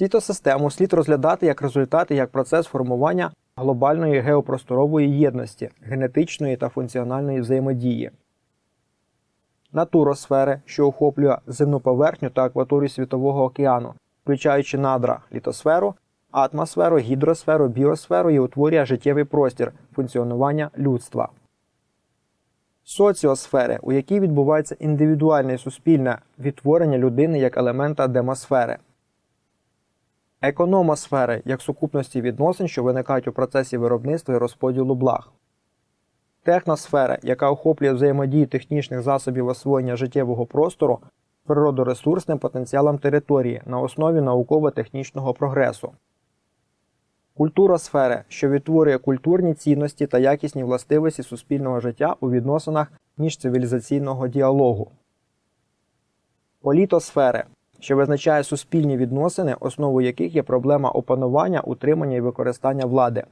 Світосистему слід розглядати як результат і як процес формування глобальної геопросторової єдності, генетичної та функціональної взаємодії. Натуросфери, що охоплює земну поверхню та акваторію Світового океану, включаючи надра літосферу, атмосферу, гідросферу, біосферу і утворює життєвий простір функціонування людства. Соціосфери, у якій відбувається індивідуальне і суспільне відтворення людини як елемента демосфери. Економосфери як сукупності відносин, що виникають у процесі виробництва і розподілу благ. Техносфера, яка охоплює взаємодію технічних засобів освоєння життєвого простору природоресурсним потенціалом території на основі науково-технічного прогресу. Культуросфери, що відтворює культурні цінності та якісні властивості суспільного життя у відносинах міжцивілізаційного діалогу. Політосфери, що визначає суспільні відносини, основою яких є проблема опанування, утримання і використання влади.